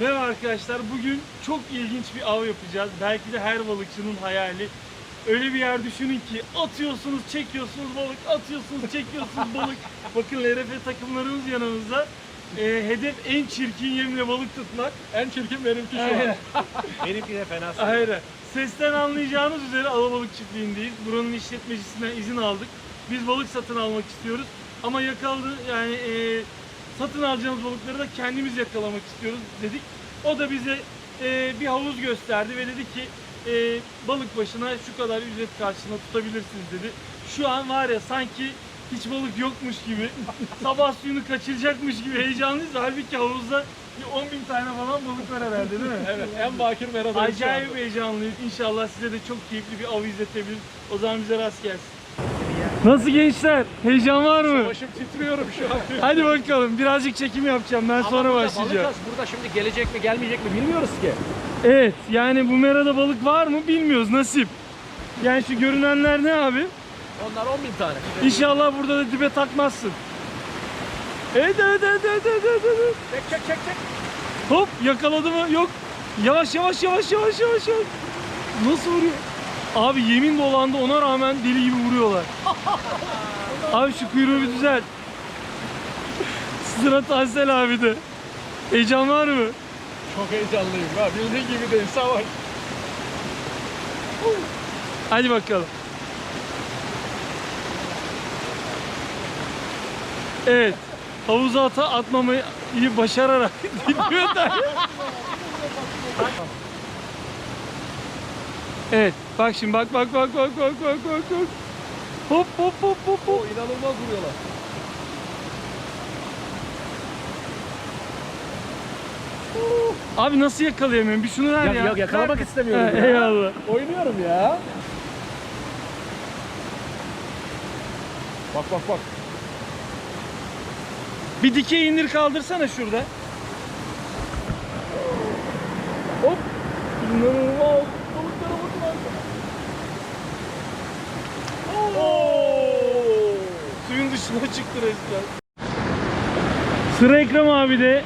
Merhaba arkadaşlar. Bugün çok ilginç bir av yapacağız. Belki de her balıkçının hayali. Öyle bir yer düşünün ki atıyorsunuz, çekiyorsunuz balık, atıyorsunuz, çekiyorsunuz balık. Bakın LRF takımlarımız yanımızda. Ee, hedef en çirkin yemle balık tutmak. En çirkin benimki şu Aynen. an. benimki de fena. Hayır. Sesten anlayacağınız üzere Alabalık çiftliğindeyiz. Buranın işletmecisinden izin aldık. Biz balık satın almak istiyoruz. Ama yakaladı yani e, satın alacağımız balıkları da kendimiz yakalamak istiyoruz dedik. O da bize e, bir havuz gösterdi ve dedi ki e, balık başına şu kadar ücret karşılığında tutabilirsiniz dedi. Şu an var ya sanki hiç balık yokmuş gibi, sabah suyunu kaçıracakmış gibi heyecanlıyız. Halbuki havuzda bir 10 bin tane falan balık var herhalde değil mi? Evet en bakir merhaba. Acayip heyecanlıyız. İnşallah size de çok keyifli bir av izletebiliriz. O zaman bize rast gelsin. Nasıl gençler? Heyecan var mı? Başım titriyorum şu an. Hadi bakalım. Birazcık çekim yapacağım. Ben sonra başlayacağım. Balık burada şimdi gelecek mi gelmeyecek mi bilmiyoruz ki. Evet. Yani bu merada balık var mı bilmiyoruz. Nasip. Yani şu görünenler ne abi? Onlar 10 bin tane. İnşallah burada da dibe takmazsın. Evet evet evet evet evet evet. evet. Çek çek çek çek. Hop yakaladı mı? Yok. Yavaş yavaş yavaş yavaş yavaş yavaş. Nasıl vuruyor? Abi yemin dolandı ona rağmen deli gibi vuruyorlar. abi şu kuyruğu bir düzelt. Sıra Tansel abi de. Heyecan var mı? Çok heyecanlıyım ha. Bildiğin gibi değil savaş. Hadi bakalım. Evet. Havuza ata atmamayı iyi başararak gidiyor da. Evet. Bak şimdi bak bak bak bak bak bak bak bak. Hop hop hop hop O hop. inanılmaz vuruyorlar. Abi nasıl yakalayamıyorum? Bir şunu ver ya. Ya- ya yakalamak Ver. istemiyorum He, ya. Eyvallah. Oynuyorum ya. Bak bak bak. Bir dikey indir kaldırsana şurada. Hop. İnanılmaz. Balıklara bakın arkadaşlar. Oo. Dışına çıktı resmen. Sıra Ekrem abi de.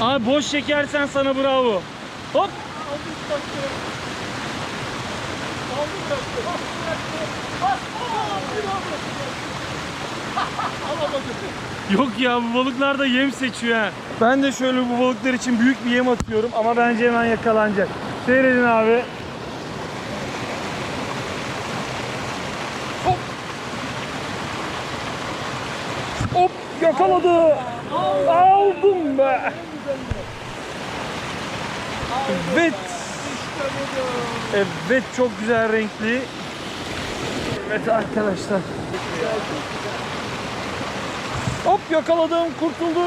Abi boş çekersen sana bravo. Hop. Yok ya bu balıklar da yem seçiyor ha. Ben de şöyle bu balıklar için büyük bir yem atıyorum ama bence hemen yakalanacak. Seyredin abi. Hop. Hop yakaladı. Aldım be. Evet. Evet çok güzel renkli. Evet arkadaşlar. Hop yakaladım kurtuldu.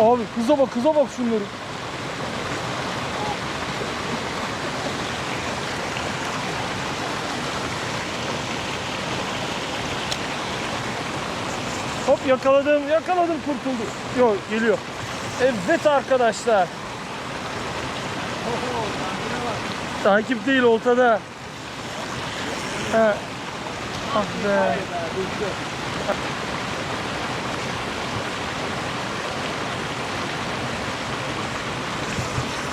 Abi kıza bak kıza bak şunları. Yakaladım yakaladım kurtuldu. Yok geliyor. Evet arkadaşlar. Takip değil oltada. He. Ah be.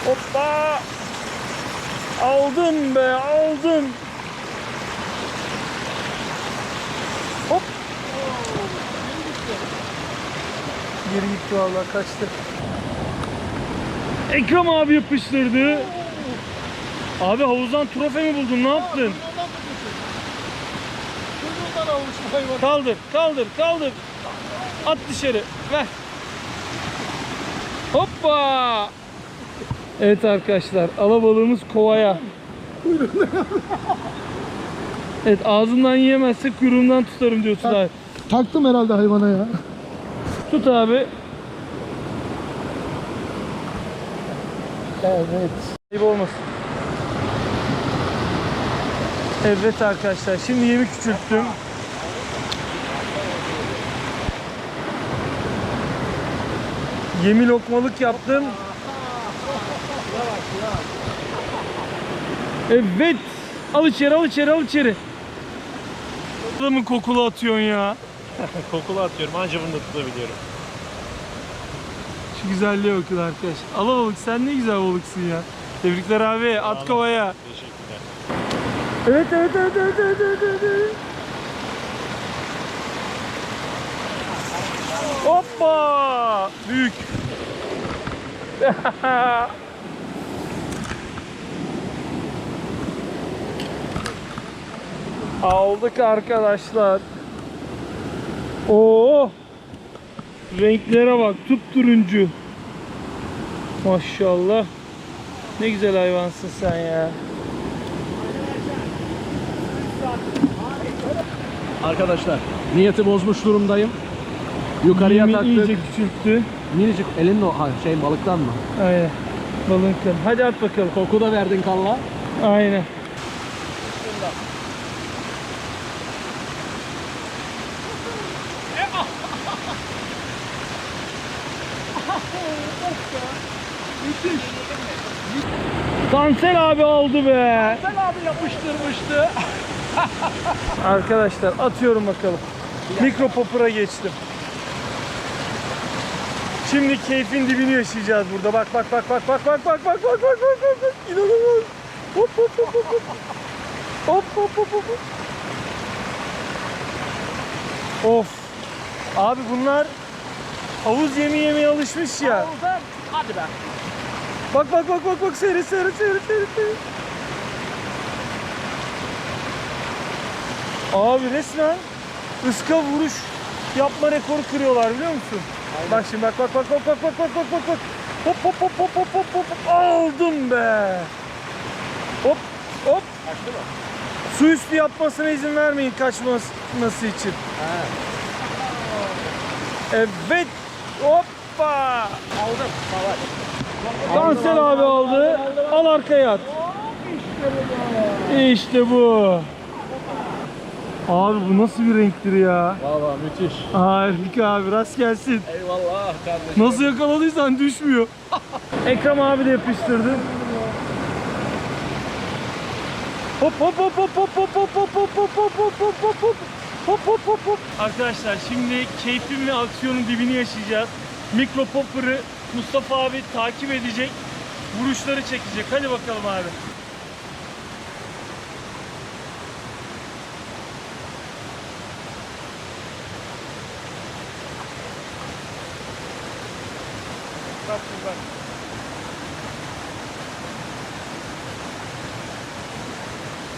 Hoppa. Aldım be aldım. Geri gitti vallahi kaçtı. Ekrem abi yapıştırdı. Abi havuzdan trofe mi buldun? Ne yaptın? Kaldır, kaldır, kaldır. At dışarı. Ver. Hoppa. Evet arkadaşlar, alabalığımız kovaya. Evet ağzından yiyemezse kuyruğundan tutarım diyorsun abi. Taktım herhalde hayvana ya. Tut abi. Evet. Ayıp olmasın. Evet arkadaşlar şimdi yemi küçülttüm. Yemi lokmalık yaptım. Evet. Al içeri al içeri al içeri. Adamın kokulu atıyorsun ya. Kokulu atıyorum. Anca bunu da tutabiliyorum. Şu güzelliğe bakın arkadaş. Al balık sen ne güzel balıksın ya. Tebrikler abi. At kovaya. Teşekkürler. Evet evet evet evet evet. evet, evet. Hoppa! Büyük. Aldık arkadaşlar. Oo! Renklere bak, turuncu. Maşallah. Ne güzel hayvansın sen ya. Arkadaşlar niyeti bozmuş durumdayım. Yukarıya Yemin taktık. iyice küçülttü. Minicik elin o ha, şey balıktan mı? Aynen. Balın kan. Hadi at bakalım. Koku da verdin kalla. Aynen. Tansel abi aldı be. Sen abi yapıştırmıştı. Arkadaşlar atıyorum bakalım. Mikro popper'a geçtim. Şimdi keyfin dibini yaşayacağız burada. Bak bak bak bak bak bak bak bak bak bak bak bak bak. İnanılmaz. Hop hop hop hop hop. Hop hop hop. Of. Abi bunlar havuz yemi yemeye alışmış ya. Hadi be. Bak bak bak bak bak seyret seyret seyret seyret. seyret. Abi resmen ıska vuruş yapma rekoru kırıyorlar biliyor musun? Bak şimdi bak bak bak bak bak bak bak bak bak bak. Hop hop hop hop hop hop hop aldım be. Hop hop. Kaçtı mı? Su üstü yapmasına izin vermeyin kaçması için. He. Evet. Hoppa. Aldım. Savaş. Cansel abi aldı. Al arkaya at. İşte bu. Abi bu nasıl bir renktir ya? Valla müthiş. Harika abi rast gelsin. Eyvallah kardeşim. Nasıl yakaladıysan düşmüyor. Ekrem abi de yapıştırdı. Hop hop hop hop hop hop hop hop hop hop hop hop hop hop hop hop hop hop hop Arkadaşlar şimdi keyfin ve aksiyonun dibini yaşayacağız. Mikro popper'ı Mustafa abi takip edecek. Vuruşları çekecek. Hadi bakalım abi. Bak bak.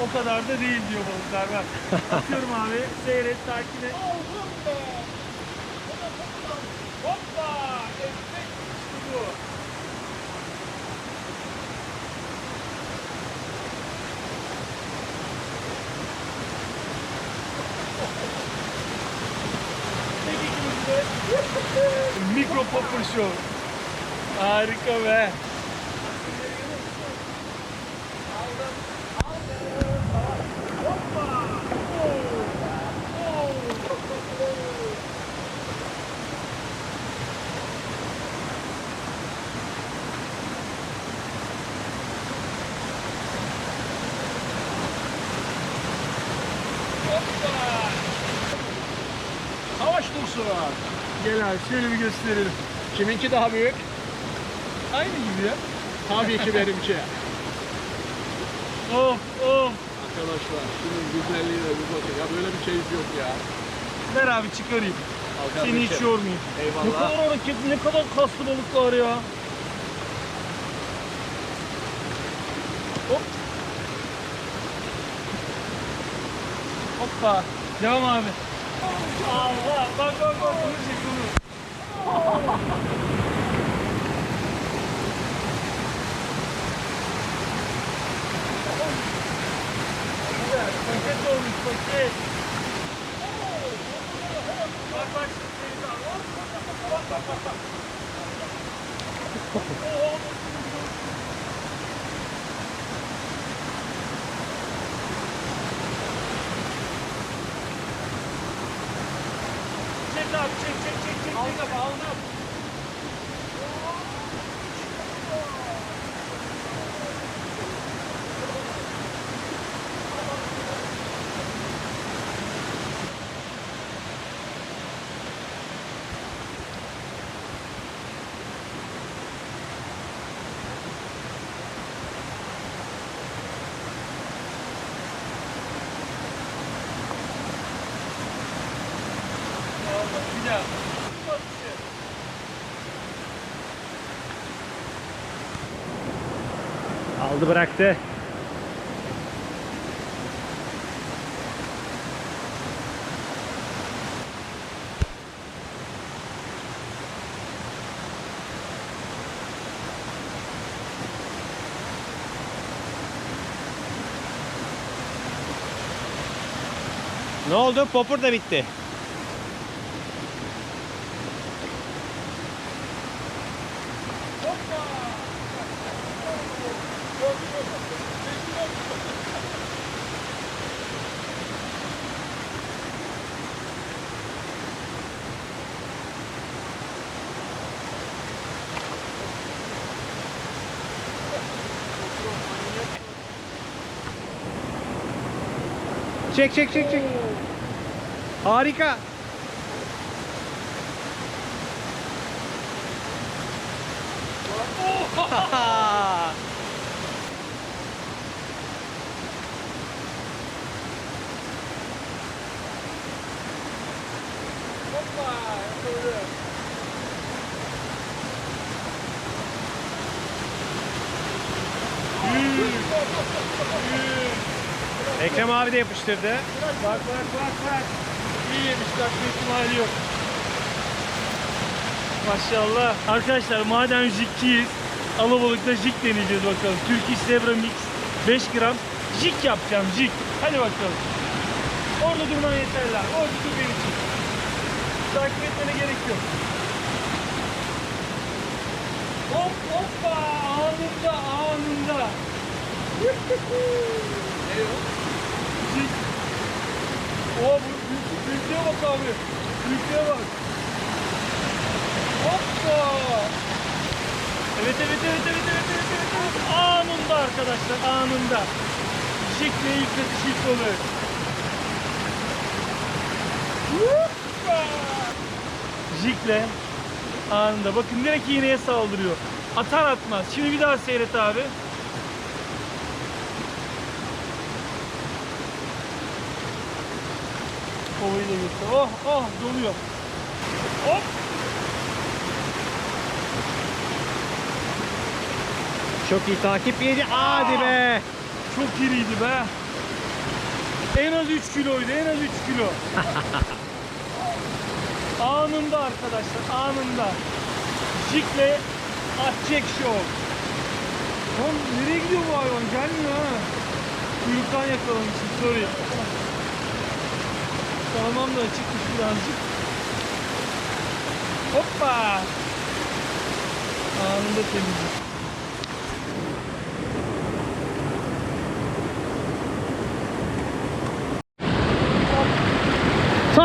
O kadar da değil diyor balıklar bak. Atıyorum abi. Seyret, takip et. Hoppa! Evet işte bu. Tek ikimiz de Mikro Popper Show. Harika be. Savaş dursun. Gel abi şöyle bir gösterelim. Kiminki daha büyük? Aynı gibi ya. Tabii ki benimki. Of of. Arkadaşlar şunun güzelliğine bir bakın. Ya böyle bir keyif yok ya. Ver abi çıkarayım. Al Seni hiç yormayayım. Ne Eyvallah. kadar hareketli, ne kadar kaslı balıklar ya. Hop. Hoppa. Devam abi. Allah. Bak bak bak. Bunu çek 了。Yapacağım. Aldı bıraktı. Ne oldu? Popur da bitti. Çek çek çek çek. Harika. Ekrem abi de yapıştırdı. Bak bak bak bak. İyi yemiş kaçma ihtimali yok. Maşallah. Arkadaşlar madem jikçiyiz, alabalıkta jik deneyeceğiz bakalım. Türk Zebra Mix 5 gram jik yapacağım jik. Hadi bakalım. Orada durman yeterli. Orada dur. Takip etmene gerek yok. Hop hoppa anında anında. Jik. Oha bu büyük- büyüklüğe bak abi. Büyüklüğe bak. Hoppa. Evet evet evet evet evet evet evet. evet. Anında arkadaşlar anında. Jikle yükseltiş ilk oluyor. Hoppa. Jikle anında. Bakın direkt iğneye saldırıyor. Atar atmaz. Şimdi bir daha seyret abi. Kovayı da göster. Oh oh doluyor. Hop. Çok iyi takip yedi. Hadi be. Çok iriydi be. En az 3 kiloydu. En az 3 kilo. anında arkadaşlar. Anında. Jikle Atçek Show. Lan nereye gidiyor bu hayvan? Gelmiyor ha. Kuyruktan yakalamışım. Sorry. Tamam da çıkmış birazcık. Hoppa. Anında temizlik.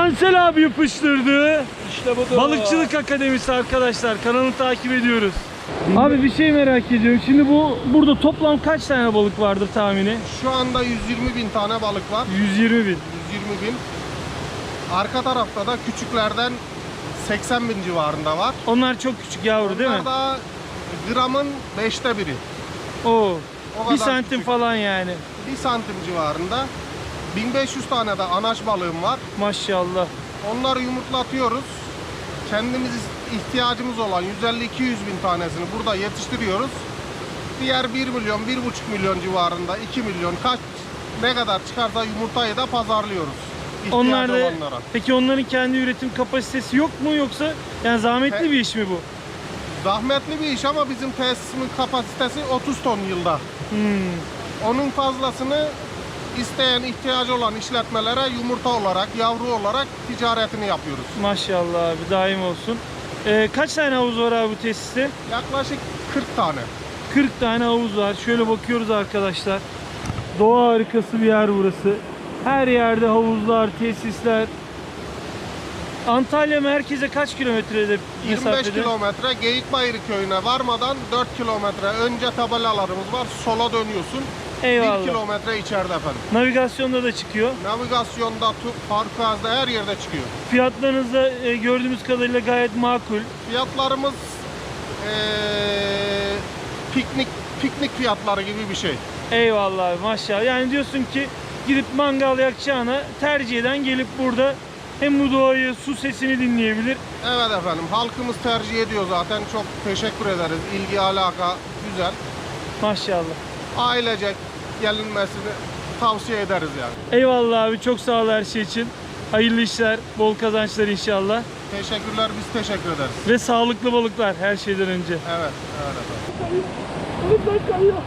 Tansel abi yapıştırdı. İşte bu Balıkçılık Akademisi arkadaşlar. Kanalını takip ediyoruz. Abi bir şey merak ediyorum. Şimdi bu burada toplam kaç tane balık vardır tahmini? Şu anda 120 bin tane balık var. 120 bin. 120 bin. Arka tarafta da küçüklerden 80 bin civarında var. Onlar çok küçük yavru değil mi? Bunlar da gramın 5'te biri. Oo. O Bir santim küçük. falan yani. 1 santim civarında. 1500 tane de anaç balığım var. Maşallah. Onları yumurtlatıyoruz. Kendimiz ihtiyacımız olan 150-200 bin tanesini burada yetiştiriyoruz. Diğer 1 milyon, 1,5 milyon civarında, 2 milyon kaç ne kadar çıkarsa yumurtayı da pazarlıyoruz. İhtiyacı Onlar da olanlara. peki onların kendi üretim kapasitesi yok mu yoksa yani zahmetli He- bir iş mi bu? Zahmetli bir iş ama bizim tesisimin kapasitesi 30 ton yılda. Hmm. Onun fazlasını isteyen, ihtiyacı olan işletmelere yumurta olarak, yavru olarak ticaretini yapıyoruz. Maşallah abi daim olsun. Ee, kaç tane havuz var abi bu tesiste? Yaklaşık 40 tane. 40 tane havuz var. Şöyle bakıyoruz arkadaşlar. Doğa harikası bir yer burası. Her yerde havuzlar, tesisler. Antalya merkeze kaç kilometrede 25 mesafede? kilometre Geyikbayırı köyüne varmadan 4 kilometre önce tabelalarımız var. Sola dönüyorsun. 1 Eyvallah. kilometre içeride efendim. Navigasyonda da çıkıyor. Navigasyonda, Farkaz'da her yerde çıkıyor. Fiyatlarınız da e, gördüğümüz kadarıyla gayet makul. Fiyatlarımız eee, piknik piknik fiyatları gibi bir şey. Eyvallah abi maşallah. Yani diyorsun ki gidip mangal yakacağına tercih eden gelip burada Hem bu doğayı, su sesini dinleyebilir. Evet efendim halkımız tercih ediyor zaten. Çok teşekkür ederiz. İlgi alaka güzel. Maşallah. Ailecek gelinmesini tavsiye ederiz yani. Eyvallah abi çok sağ ol her şey için. Hayırlı işler, bol kazançlar inşallah. Teşekkürler biz teşekkür ederiz. Ve sağlıklı balıklar her şeyden önce. Evet, evet.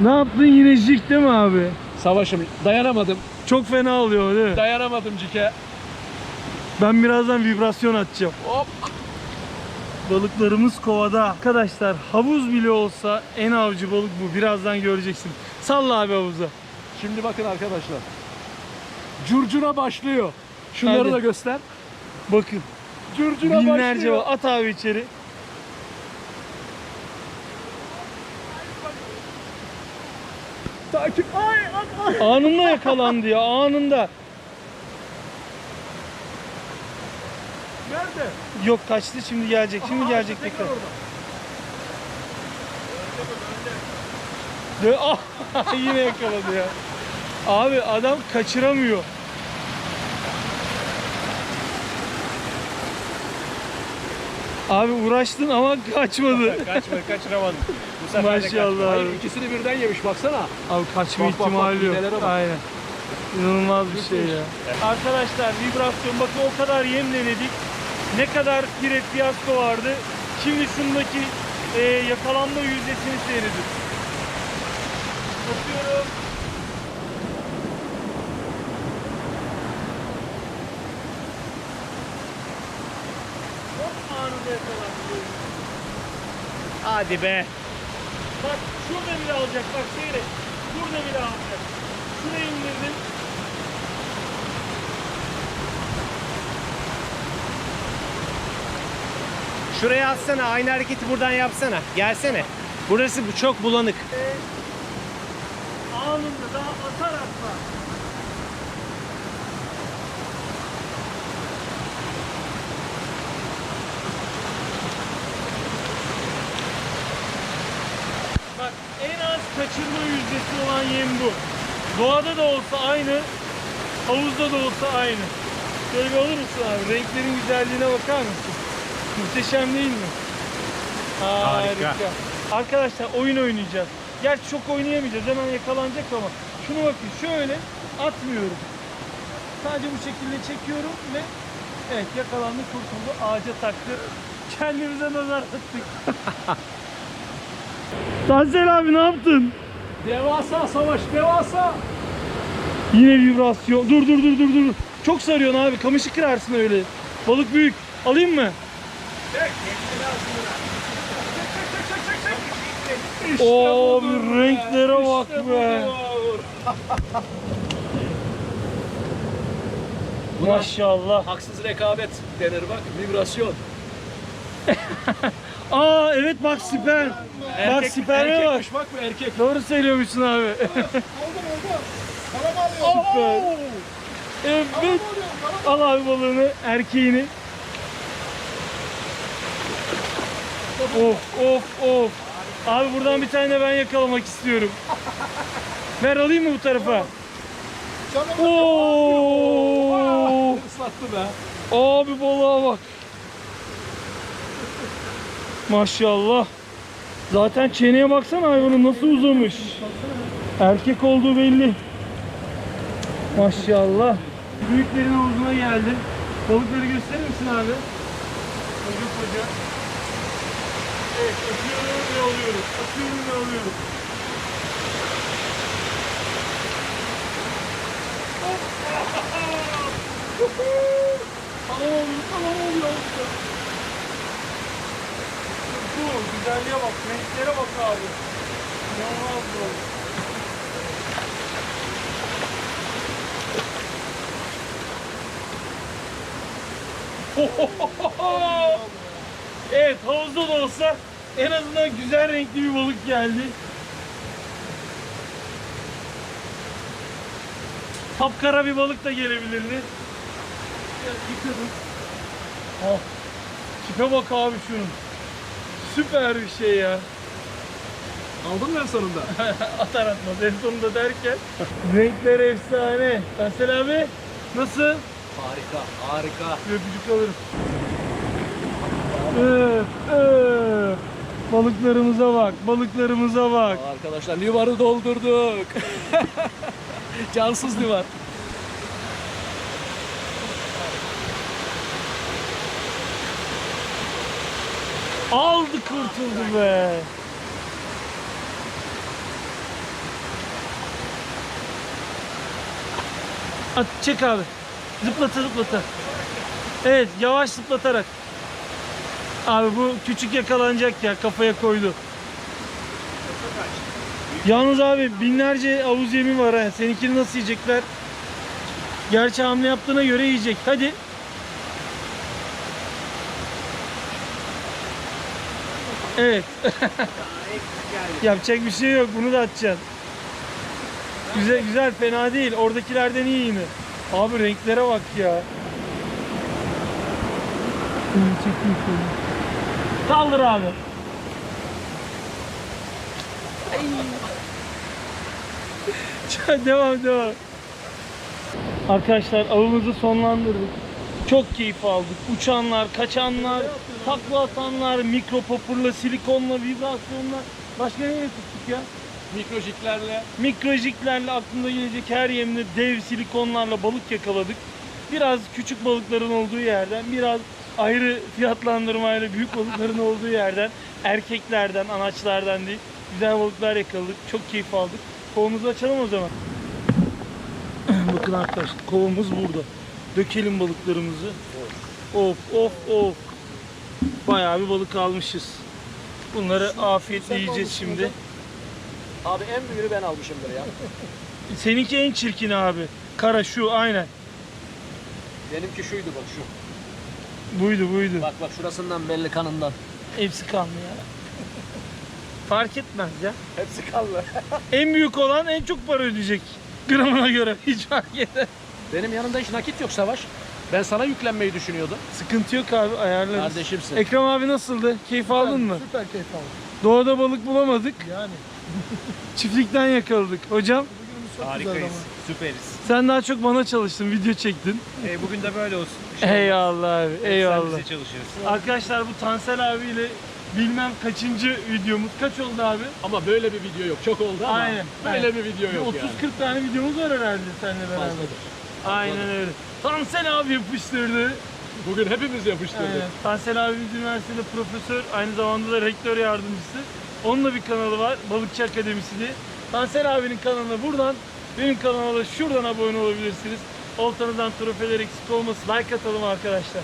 Ne yaptın yine jig değil mi abi? Savaşım dayanamadım. Çok fena oluyor değil mi? Dayanamadım cike. Ben birazdan vibrasyon atacağım. Hop. Balıklarımız kovada. Arkadaşlar havuz bile olsa en avcı balık bu. Birazdan göreceksin. Salla abi havuza. Şimdi bakın arkadaşlar. Curcuna başlıyor. Şunları Hadi. da göster. Bakın. Curcuna Binlerce başlıyor. var. At abi içeri. Takip. Ay at ay. Anında yakalandı ya anında. Nerede? Yok kaçtı şimdi gelecek. Şimdi gelecek tekrar. Dö- Ah, yine yakaladı ya. Abi adam kaçıramıyor. Abi uğraştın ama kaçmadı. Kaçma kaçıramadım. Bu sefer de. Maşallah Hayır abi. ikisini birden yemiş baksana. Abi kaçma Bak, bak, bak, ihtimali yok. iğnelere bak. Aynen. İnanılmaz bir şey ya. Arkadaşlar vibrasyon bakın o kadar yem denedik. Ne kadar pire fiyasko vardı. Şimdi şundaki e, yakalanma yüzdesini seyredin. Bakıyorum. Hop anında yakalandı. Hadi be. Bak şurada bile alacak bak seyret. Burada bile alacak. Şuraya indirdim. Şuraya atsana. Aynı hareketi buradan yapsana. Gelsene. Burası bu çok bulanık. Anında daha atar atma. Bak en az kaçırma yüzdesi olan yem bu. Doğada da olsa aynı, havuzda da olsa aynı. Şöyle bir alır mısın abi? Renklerin güzelliğine bakar mısın? Muhteşem değil mi? Harika. Arkadaşlar oyun oynayacağız. Gerçi çok oynayamayacağız. Hemen yakalanacak ama. Şunu bakın şöyle atmıyorum. Sadece bu şekilde çekiyorum ve evet yakalandı kurtuldu. Ağaca taktı. Kendimize nazar attık. Tansel abi ne yaptın? Devasa savaş devasa. Yine vibrasyon. Dur dur dur dur dur. Çok sarıyorsun abi. Kamışı kırarsın öyle. Balık büyük. Alayım mı? İşte Oo, bir be, renklere bak işte be. Maşallah. Haksız rekabet denir bak vibrasyon. Aa evet bak siper. bak siperme bak. erkekmiş bak bu erkek. Doğru söylüyormuşsun abi. Süper. Evet. Al abi balığını, erkeğini. Of of of. Abi buradan bir tane ben yakalamak istiyorum. Ver alayım mı bu tarafa? Oo! Islattı be. Abi balığa bak. Maşallah. Zaten çeneye baksana hayvanın nasıl uzamış. Erkek olduğu belli. Maşallah. Büyüklerin havuzuna geldim. Balıkları gösterir misin abi? Koca koca. Evet atıyorum ve alıyorum. Atıyorum ve alıyorum. Tamam oldu, tamam oldu. Bu güzelliğe bak, renklere bak abi. İnanılmaz bu. evet havuzda da olsa en azından güzel renkli bir balık geldi. Kapkara bir balık da gelebilirdi. Yıkadım. Oh. Tipe bak abi şunun. Süper bir şey ya. Aldın mı en sonunda? Atar atmaz en sonunda derken. Renkler efsane. Tansel abi nasıl? Harika, harika. Öpücük alırım. Balıklarımıza bak, balıklarımıza bak. Arkadaşlar livarı doldurduk. Cansız livar. Aldı kurtuldu be. At çek abi. Zıplata zıplata. Evet yavaş zıplatarak. Abi bu küçük yakalanacak ya kafaya koydu. Yalnız abi binlerce havuz yemi var ha. Seninkini nasıl yiyecekler? Gerçi hamle yaptığına göre yiyecek. Hadi. Evet. Yapacak bir şey yok. Bunu da atacaksın. Güzel güzel fena değil. Oradakilerden iyi yine. Abi renklere bak ya. Kaldır abi. Devam devam. Arkadaşlar avımızı sonlandırdık. Çok keyif aldık. Uçanlar, kaçanlar, takla atanlar, mikropopurla, silikonla, vibrasyonla. Başka ne tuttuk ya? Mikrojiklerle Mikrojiklerle aklında gelecek her yemde dev silikonlarla balık yakaladık. Biraz küçük balıkların olduğu yerden, biraz ayrı fiyatlandırmayla büyük balıkların olduğu yerden, erkeklerden, anaçlardan değil, güzel balıklar yakaladık. Çok keyif aldık. Kovumuzu açalım o zaman. Bakın arkadaşlar kovumuz burada. Dökelim balıklarımızı. Of of of. Bayağı bir balık almışız. Bunları afiyetle yiyeceğiz şimdi. Abi en büyüğünü ben almışımdır ya. Seninki en çirkin abi. Kara şu aynen. Benimki şuydu bak şu. Buydu buydu. Bak bak şurasından belli kanından. Hepsi kanlı ya. Fark etmez ya. Hepsi kanlı. En büyük olan en çok para ödeyecek. Gramına göre hiç fark etmez. Benim yanımda hiç nakit yok Savaş. Ben sana yüklenmeyi düşünüyordum. Sıkıntı yok abi ayarlarız. Kardeşimsin. Ekrem abi nasıldı? Keyif aldın mı? Süper keyif aldım. Doğada balık bulamadık. Yani. Çiftlikten yakaladık. Hocam Bugünümüz çok güzeldi Harikayız. ama. Süperiz. sen daha çok bana çalıştın. Video çektin. E, bugün de böyle olsun. Eyvallah abi. Eyvallah. Sen bize çalışıyorsun. Arkadaşlar bu Tansel abiyle bilmem kaçıncı videomuz. Kaç oldu abi? Ama böyle bir video yok. Çok oldu ama Aynen, böyle aynen. bir video yok 30-40 yani. tane videomuz var herhalde seninle beraber. Fazladır. Aynen öyle. Tansel abi yapıştırdı. Bugün hepimiz yapıştırdık. Aynen. Tansel abi biz üniversitede profesör, aynı zamanda da rektör yardımcısı. Onun da bir kanalı var, Balıkçı Akademisi diye. Tansel abinin kanalına buradan, benim kanalıma da şuradan abone olabilirsiniz. Oltanızdan trofeler eksik olmasın. Like atalım arkadaşlar.